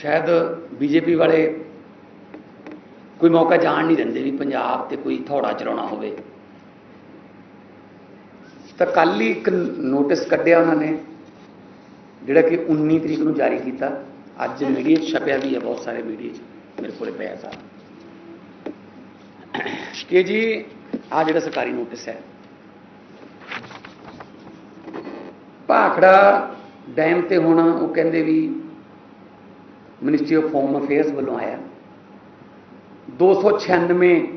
ਸ਼ਾਇਦ ਬੀਜੇਪੀ ਵਾਲੇ ਕੋਈ ਮੌਕਾ ਜਾਣ ਨਹੀਂ ਦਿੰਦੇ ਵੀ ਪੰਜਾਬ ਤੇ ਕੋਈ ਥੋੜਾ ਚਲਾਉਣਾ ਹੋਵੇ। ਤਾਂ ਕੱਲ ਹੀ ਇੱਕ ਨੋਟਿਸ ਕੱਢਿਆ ਉਹਨਾਂ ਨੇ, ਜਿਹੜਾ ਕਿ 19 ਤਰੀਕ ਨੂੰ ਜਾਰੀ ਕੀਤਾ। ਅੱਜ ਮੀਡੀਆ 'ਚ ਛਪਿਆ ਵੀ ਹੈ ਬਹੁਤ ਸਾਰੇ ਮੀਡੀਆ 'ਚ, ਮੇਰੇ ਕੋਲੇ ਪਿਆ ਸਾਰਾ। ਕਿ ਜੀ ਆ ਜਿਹੜਾ ਸਰਕਾਰੀ ਨੋਟਿਸ ਹੈ। ਭਾਖੜਾ ਡੈਮ ਤੇ ਹੁਣ, ਉਹ ਕਹਿੰਦੇ ਵੀ ਮਿਨਿਸਟਰੀ ਆਫ ਹੋਮ ਅਫੇਅਰਸ ਵੱਲੋਂ ਆਇਆ। 296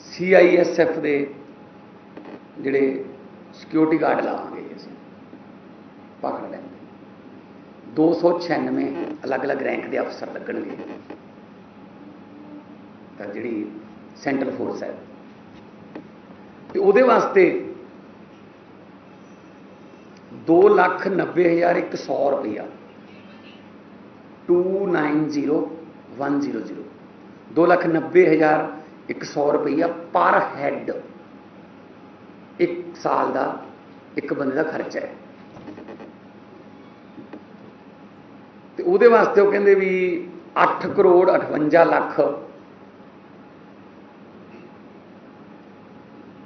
ਸੀਆਈਐਸਐਫ ਦੇ ਜਿਹੜੇ ਸਿਕਿਉਰਿਟੀ ਗਾਰਡ ਲਾਵਾਂਗੇ ਅਸੀਂ। ਭਾਖੜਾ ਡੈਮ ਤੇ 296 ਅਲੱਗ-ਅਲੱਗ ਰੈਂਕ ਦੇ ਅਫਸਰ ਲੱਗਣਗੇ। ਤਾਂ ਜਿਹੜੀ ਸੈਂਟਰਲ ਫੋਰਸ ਹੈ। ਤੇ ਉਹਦੇ ਵਾਸਤੇ 290100 ਰੁਪਇਆ 290100 290100 ਰੁਪਈਆ ਪਰ ਹੈਡ ਇੱਕ ਸਾਲ ਦਾ ਇੱਕ ਬੰਦੇ ਦਾ ਖਰਚਾ ਹੈ ਤੇ ਉਹਦੇ ਵਾਸਤੇ ਉਹ ਕਹਿੰਦੇ ਵੀ 8 ਕਰੋੜ 58 ਲੱਖ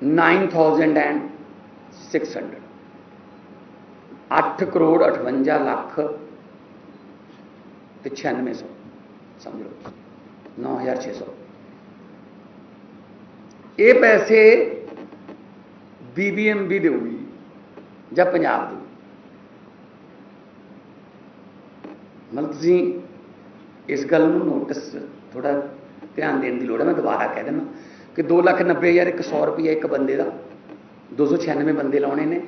9600 8 ਕਰੋੜ 58 ਲੱਖ ਤੇ 9600 ਸਮਝ ਲਓ 9600 ਇਹ ਪੈਸੇ ਬੀਬੀਐਮਬੀ ਦੇਊਗੀ ਜਾਂ ਪੰਜਾਬ ਦੀ ਮਤਲਬ ਤੁਸੀਂ ਇਸ ਗੱਲ ਨੂੰ ਨੋਟਿਸ ਥੋੜਾ ਧਿਆਨ ਦੇਣ ਦੀ ਲੋੜ ਹੈ ਮੈਂ ਦੁਬਾਰਾ ਕਹਿ ਦਿੰਦਾ ਕਿ 290100 ਰੁਪਏ ਇੱਕ ਬੰਦੇ ਦਾ 296 ਬੰਦੇ ਲਾਉਣੇ ਨੇ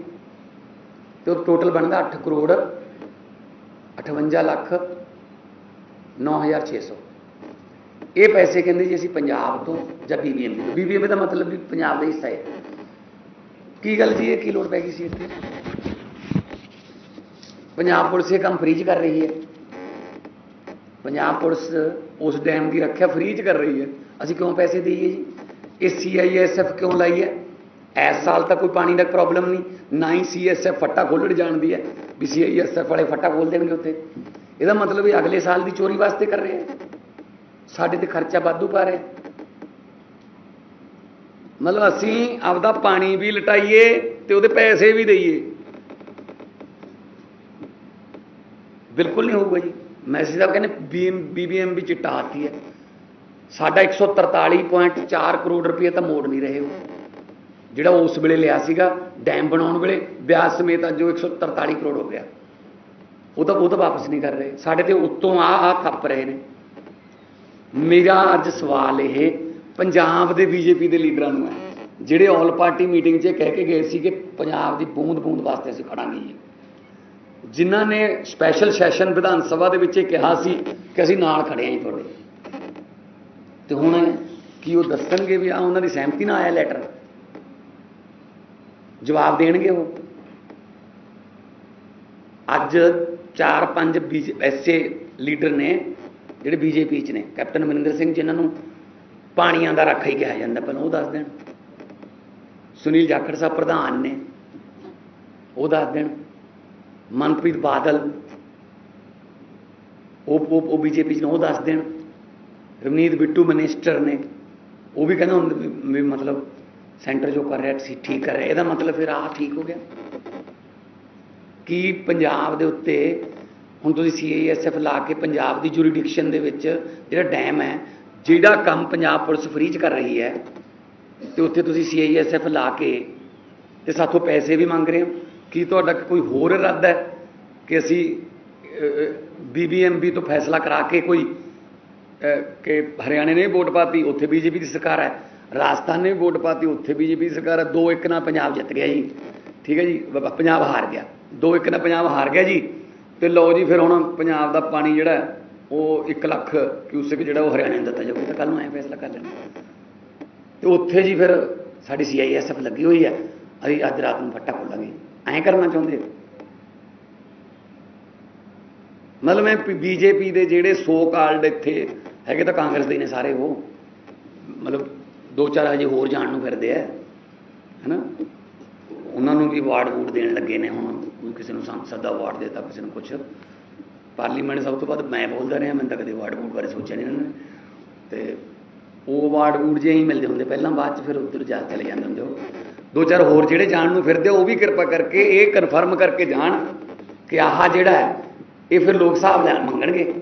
ਤੇ ਉਹ ਟੋਟਲ ਬਣਦਾ 8 ਕਰੋੜ 58 ਲੱਖ 9600 ਇਹ ਪੈਸੇ ਕਹਿੰਦੇ ਜੀ ਅਸੀਂ ਪੰਜਾਬ ਤੋਂ ਜਾਂ ਬੀਬੀਐਮਬੀ ਤੋਂ ਬੀਬੀਐਮਬੀ ਦਾ ਮਤਲਬ ਵੀ ਪੰਜਾਬ ਦਾ ਹਿੱਸਾ ਹੈ। ਕੀ ਗੱਲ ਜੀ, ਇਹ ਕੀ ਲੋੜ ਪੈ ਗਈ ਸੀ ਇੱਥੇ? ਪੰਜਾਬ ਪੁਲਿਸ ਇਹ ਕੰਮ ਫ੍ਰੀ ਚ ਕਰ ਰਹੀ ਹੈ। ਪੰਜਾਬ ਪੁਲਿਸ ਉਸ ਡੈਮ ਦੀ ਰੱਖਿਆ ਫ੍ਰੀ ਚ ਕਰ ਰਹੀ ਹੈ। ਅਸੀਂ ਕਿਉਂ ਪੈਸੇ ਦਈਏ ਜੀ? ਇਹ ਸੀਆਈਐਸਐਫ ਕਿਉਂ ਲਾਈ ਹੈ? ਇਸ ਸਾਲ ਤਾਂ ਕੋਈ ਪਾਣੀ ਦਾ ਪ੍ਰੋਬਲਮ ਨਹੀਂ। ਨਾ ਹੀ ਸੀਐਸਐਫ ਫੱਟਾ ਖੋਲਣ ਜਾਣਦੀ ਹੈ। ਵੀ ਸੀਆਈਐਸਐਫ ਵਾਲੇ ਫੱਟਾ ਖੋਲ ਦੇਣਗੇ ਉੱਥੇ। ਇਹਦਾ ਮਤਲਬ ਇਹ ਅਗਲੇ ਸਾਲ ਦੀ ਚੋਰੀ ਵਾਸਤੇ ਕਰ ਰਹੇ ਹੈ ਸਾਡੇ ਤੇ ਖਰਚਾ ਵਾਧੂ ਪਾ ਰਹੇ। ਮਤਲਬ ਅਸੀਂ ਆਪਦਾ ਪਾਣੀ ਵੀ ਲਟਾਈਏ ਤੇ ਉਹਦੇ ਪੈਸੇ ਵੀ ਦਈਏ। ਬਿਲਕੁਲ ਨਹੀਂ ਹੋਊਗਾ ਜੀ। ਮੈਸੇਜ ਸਾਹਿਬ ਕਹਿੰਦੇ ਬੀਬੀਐਮਬੀ ਚਿੱਟਾ ਹਾਥੀ ਹੈ। ਸਾਡਾ 143.4 ਕਰੋੜ ਰੁਪਏ ਤਾਂ ਮੋੜ ਨਹੀਂ ਰਹੇ ਉਹ। ਜਿਹੜਾ ਉਸ ਵੇਲੇ ਲਿਆ ਸੀਗਾ, ਡੈਮ ਬਣਾਉਣ ਵੇਲੇ ਵਿਆਜ ਸਮੇਤ ਅੱਜ ਜੋ 143 ਕਰੋੜ ਹੋ ਗਿਆ। ਉਹ ਤਾਂ ਉਹ ਤਾਂ ਵਾਪਸ ਨਹੀਂ ਕਰ ਰਹੇ। ਸਾਡੇ ਤੇ ਉੱਤੋਂ ਆ ਆ ਥੱਪ ਰਹੇ ਨੇ। ਮੇਰਾ ਅੱਜ ਸਵਾਲ ਇਹ, ਪੰਜਾਬ ਦੇ ਬੀਜੇਪੀ ਦੇ ਲੀਡਰਾਂ ਨੂੰ ਹੈ, ਜਿਹੜੇ ਆਲ ਪਾਰਟੀ ਮੀਟਿੰਗ 'ਚ ਇਹ ਕਹਿ ਕੇ ਗਏ ਸੀ ਕਿ ਪੰਜਾਬ ਦੀ ਬੂੰਦ ਬੂੰਦ ਵਾਸਤੇ ਅਸੀਂ ਖੜਾਂਗੇ। ਜੀ ਜਿਨ੍ਹਾਂ ਨੇ ਸਪੈਸ਼ਲ ਸੈਸ਼ਨ ਵਿਧਾਨ ਸਭਾ ਦੇ ਵਿੱਚ ਇਹ ਕਿਹਾ ਸੀ ਕਿ ਅਸੀਂ ਨਾਲ ਖੜੇ ਆਂ ਜੀ ਤੁਹਾਡੇ। ਤੇ ਹੁਣ ਕੀ ਉਹ ਦੱਸਣਗੇ ਵੀ ਆ ਉਹਨਾਂ ਦੀ ਸਹਿਮਤੀ ਨਾਲ ਆਇਆ ਲੈਟਰ ਜਵਾਬ ਦੇਣਗੇ ਉਹ? ਅੱਜ 4-5 ਐਸੇ ਲੀਡਰ ਨੇ ਜਿਹੜੇ ਬੀਜੇਪੀ ਚ ਨੇ। ਕੈਪਟਨ ਅਮਰਿੰਦਰ ਸਿੰਘ ਜਿਨ੍ਹਾਂ ਨੂੰ ਪਾਣੀਆਂ ਦਾ ਰਾਖਾ ਹੀ ਕਿਹਾ ਜਾਂਦਾ, ਪਹਿਲਾਂ ਉਹ ਦੱਸ ਦੇਣ। ਸੁਨੀਲ ਜਾਖੜ ਸਾਹਿਬ ਪ੍ਰਧਾਨ ਨੇ, ਉਹ ਦੱਸ ਦੇਣ। ਮਨਪ੍ਰੀਤ ਬਾਦਲ, ਉਹ ਉਹ ਉਹ ਬੀਜੇਪੀ ਚ ਨੇ, ਉਹ ਦੱਸ ਦੇਣ। ਰਵਨੀਤ ਬਿੱਟੂ ਮਿਨਿਸਟਰ ਨੇ, ਉਹ ਵੀ ਕਹਿੰਦਾ ਹੁਣ ਵੀ- ਮਤਲਬ ਸੈਂਟਰ ਜੋ ਕਰ ਰਿਹਾ ਸੀ ਠੀਕ ਕਰ ਰਿਹਾ। ਇਹਦਾ ਮਤਲਬ ਫਿਰ ਆਹ ਠੀਕ ਹੋ ਗਿਆ। ਕੀ ਪੰਜਾਬ ਦੇ ਉੱਤੇ ਹੁਣ ਤੁਸੀਂ ਸੀਆਈਐਸਐਫ ਲਾ ਕੇ ਪੰਜਾਬ ਦੀ ਜੁਰੀਡਿਕਸ਼ਨ ਦੇ ਵਿੱਚ ਜਿਹੜਾ ਡੈਮ ਹੈ, ਜਿਹੜਾ ਕੰਮ ਪੰਜਾਬ ਪੁਲਿਸ ਫ੍ਰੀ ਚ ਕਰ ਰਹੀ ਹੈ, ਤੇ ਉੱਥੇ ਤੁਸੀਂ ਸੀਆਈਐਸਐਫ ਲਾ ਕੇ ਤੇ ਸਾਥੋਂ ਪੈਸੇ ਵੀ ਮੰਗ ਰਹੇ ਹੋ। ਕੀ ਤੁਹਾਡਾ ਕੋਈ ਹੋਰ ਇਰਾਦਾ ਹੈ ਕਿ ਅਸੀਂ ਬੀਬੀਐਮਬੀ ਤੋਂ ਫੈਸਲਾ ਕਰਾ ਕੇ ਕੋਈ ਕਿ ਹਰਿਆਣੇ ਨੇ ਵੋਟ ਪਾਤੀ, ਉੱਥੇ ਬੀਜੇਪੀ ਦੀ ਸਰਕਾਰ ਹੈ। ਰਾਜਸਥਾਨ ਨੇ ਵੋਟ ਪਾਤੀ, ਉੱਥੇ ਬੀਜੇਪੀ ਦੀ ਸਰਕਾਰ ਹੈ। ਦੋ ਇੱਕ ਨਾਲ ਪੰਜਾਬ ਜਿੱਤ ਗਿਆ ਜੀ। ਠੀਕ ਹੈ ਜੀ ਬ- ਪੰਜਾਬ ਹਾਰ ਗਿਆ। ਦੋ ਇੱਕ ਨਾਲ ਪੰਜਾਬ ਹਾਰ ਗਿਆ ਜੀ, ਤੇ ਲਓ ਜੀ ਫਿਰ ਹੁਣ ਪੰਜਾਬ ਦਾ ਪਾਣੀ ਜਿਹੜਾ ਉਹ 1 ਲੱਖ ਕਿਊਸਿਕ ਜਿਹੜਾ ਉਹ ਹਰਿਆਣੇ ਨੂੰ ਦਿੱਤਾ ਜਾਊਗਾ, ਤਾਂ ਕੱਲ ਨੂੰ ਐ ਫੈਸਲਾ ਕਰ ਲੈਣਾ। ਤੇ ਉੱਥੇ ਜੀ ਫਿਰ ਸਾਡੀ ਸੀਆਈਐਸਐਫ ਲੱਗੀ ਹੋਈ ਹੈ, ਅਸੀਂ ਅੱਜ ਰਾਤ ਨੂੰ ਫੱਟਾ ਖੋਲਾਂਗੇ। ਐਂ ਕਰਨਾ ਚਾਹੁੰਦੇ ਹੋ? ਮਤਲਬ ਮੈਂ ਬੀਜੇਪੀ ਦੇ ਜਿਹੜੇ ਸੋ ਕਾਲਡ ਇੱਥੇ ਹੈਗੇ ਤਾਂ ਕਾਂਗਰਸ ਦੇ ਨੇ ਸਾਰੇ ਉਹ। ਮਤਲਬ ਦੋ ਚਾਰ ਹਜੇ ਹੋਰ ਜਾਣ ਨੂੰ ਫਿਰਦੇ ਆ, ਹੈਨਾ? ਉਹਨਾਂ ਨੂੰ ਵੀ ਵਾਰਡ ਵੂਡ ਦੇਣ ਲੱਗੇ ਨੇ ਹੁਣ। ਕਿਸੇ ਨੂੰ ਸੰਸਦ ਦਾ ਅਵਾਰਡ ਦੇਤਾ, ਕਿਸੇ ਨੂੰ ਕੁਛ। ਪਾਰਲੀਮੈਂਟ ਸਭ ਤੋਂ ਵੱਧ ਮੈਂ ਬੋਲਦਾ ਰਿਹਾ ਮੈਂ ਤਾਂ ਕਦੇ ਵਾਰਡ ਵੂਡ ਬਾਰੇ ਸੋਚਿਆ ਨਹੀਂ ਉਹਨਾਂ ਨੇ। ਤੇ ਉਹ ਵਾਰਡ ਵੂਡ ਜੇ ਹੀ ਮਿਲਦੇ ਹੁੰਦੇ, ਪਹਿਲਾਂ ਬਾਅਦ ਚ ਫਿਰ ਉੱਧਰ ਜਾ ਚਲੇ ਜਾਂਦੇ ਹੁੰਦੇ ਉਹ। ਦੋ ਚਾਰ ਹੋਰ ਜਿਹੜੇ ਜਾਣ ਨੂੰ ਫਿਰਦੇ, ਉਹ ਵੀ ਕਿਰਪਾ ਕਰਕੇ ਇਹ ਕਨਫਰਮ ਕਰਕੇ ਜਾਣ ਕਿ ਆਹ ਜਿਹੜਾ ਹੈ, ਇਹ ਫਿਰ ਲੋਕ ਸਾਹਿਬ ਲੈਣ ਮੰਗਣਗੇ।